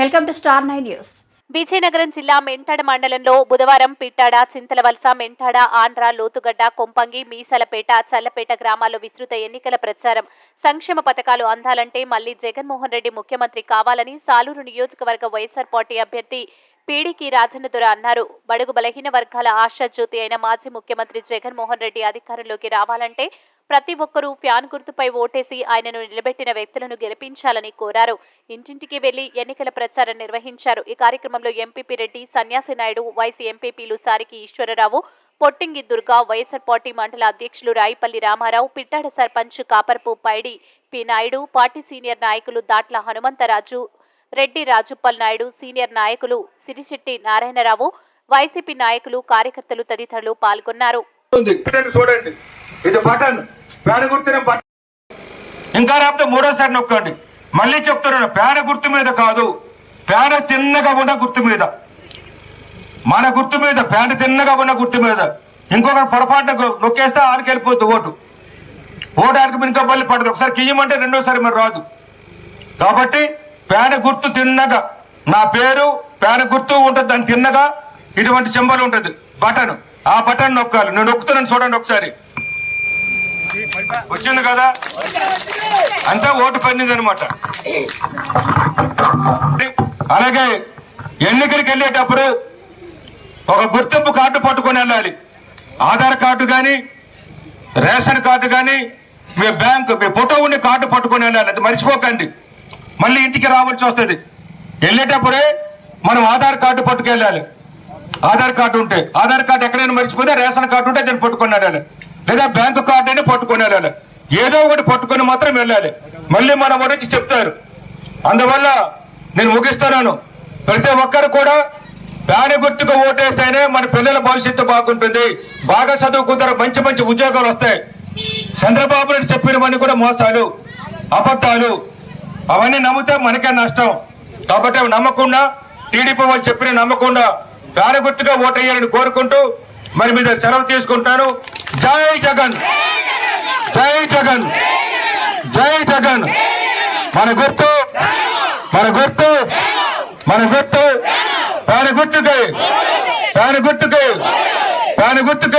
Welcome to star nine news. Vizianagaram జిల్లా మెంటాడ మండలంలో బుధవారం పిట్టాడ చింతలవలస మెంటాడ ఆంధ్ర లోతుగడ్డ కొంపంగి మీసలపేట చల్లపేట గ్రామాల్లో విస్తృత ఎన్నికల ప్రచారం. సంక్షేమ పథకాలు అందాలంటే మళ్ళీ జగన్మోహన్ రెడ్డి ముఖ్యమంత్రి కావాలని సాలూరు నియోజకవర్గ వైఎస్ఆర్ పార్టీ అభ్యర్థి పీడికి రాజన్నదుర అన్నారు. బడుగు బలహీన వర్గాల ఆశాజ్యోతి అయిన మాజీ ముఖ్యమంత్రి జగన్మోహన్ రెడ్డి అధికారంలోకి రావాలంటే ప్రతి ఒక్కరూ ఫ్యాన్ గుర్తుపై ఓటేసి ఆయనను నిలబెట్టిన వ్యక్తులను గెలిపించాలని కోరారు. ఇంటింటికి వెళ్ళి ఎన్నికల ప్రచారం నిర్వహించారు. ఈ కార్యక్రమంలో ఎంపీపీ రెడ్డి సన్యాసి నాయుడు వైసీ ఎంపీపీలు సారికి ఈశ్వరరావు పొట్టింగి దుర్గా వైఎస్ఆర్ పార్టీ మండల అధ్యక్షులు Rayipalli Rama Rao Pittada sarpanch Kaparpu Paidi P. Naidu party senior నాయకులు దాట్ల హనుమంతరాజు రెడ్డి రాజుప్పల్ నాయుడు సీనియర్ నాయకులు సిరిశెట్టి నారాయణరావు వైసీపీ నాయకులు కార్యకర్తలు తదితరులు పాల్గొన్నారు. చూడండి, చూడండి. ఇది పేడ ఫ్యాన్ గుర్తున్న ఇంకా రాకపోతే మూడోసారి నొక్కండి. మళ్ళీ చెప్తున్నాను పేడ గుర్తు మీద కాదు పేడ తిన్నగా ఉన్న గుర్తు మీద. మన గుర్తు మీద పేడ తిన్నగా ఉన్న గుర్తు మీద. ఇంకొక పొరపాటున నొక్కేస్తే ఆడికి వెళ్ళిపోద్దు ఓటు. ఓటు ఆడికి ఇంకా మళ్ళీ పడదు. ఒకసారి కియ్యమంటే రెండోసారి మరి రాదు. కాబట్టి పేడ గుర్తు తిన్నగా నా పేరు పేడ గుర్తు ఉంటుంది దాని తిన్నగా ఇటువంటి సింబల్ ఉంటుంది. బటన్ ఆ బటన్ నొక్కాలి. నేను నొక్కుతున్నాను చూడండి ఒకసారి. వచ్చింది కదా? అంతా ఓటు పండింది అనమాట అలాగే ఎన్నికలకు వెళ్ళేటప్పుడు ఒక గుర్తింపు కార్డు పట్టుకొని వెళ్ళాలి. ఆధార్ కార్డు కానీ రేషన్ కార్డు కానీ మీ బ్యాంక్ మీ ఫోటో ఉండి కార్డు పట్టుకొని వెళ్ళాలి. అది మర్చిపోకండి. మళ్ళీ ఇంటికి రావాల్సి వస్తుంది. వెళ్ళేటప్పుడే మనం ఆధార్ కార్డు పట్టుకెళ్ళాలి. ఆధార్ కార్డు ఉంటే ఆధార్ కార్డు ఎక్కడైనా మర్చిపోతే రేషన్ కార్డు ఉంటే దాన్ని పట్టుకొని వెళ్ళాలి. లేదా బ్యాంకు కార్డు అయినా పట్టుకొని వెళ్ళాలి. ఏదో ఒకటి పట్టుకొని మాత్రం వెళ్ళాలి. మళ్ళీ మన గురించి చెప్తారు. అందువల్ల నేను ముగిస్తున్నాను. ప్రతి ఒక్కరు కూడా ప్రాణ గుర్తుకు ఓటేస్తేనే మన పిల్లల భవిష్యత్తు బాగుంటుంది. బాగా చదువుకుంటారు. మంచి మంచి ఉద్యోగాలు వస్తాయి. చంద్రబాబు నాయుడు చెప్పినవన్నీ కూడా మోసాలు అబద్ధాలు. అవన్నీ నమ్మితే మనకే నష్టం. కాబట్టి అవి నమ్మకుండా టీడీపీ వాళ్ళు చెప్పిన నమ్మకుండా ప్రాణ గుర్తుగా ఓటేయాలని కోరుకుంటూ మరి మీద సెలవు తీసుకుంటాను. జై జగన్. జై జగన్. జై జగన్. మన గుర్తు. మన గుర్తు. మన గుర్తు. దాని గుర్తుకే. దాని గుర్తుకే. దాని గుర్తుకే.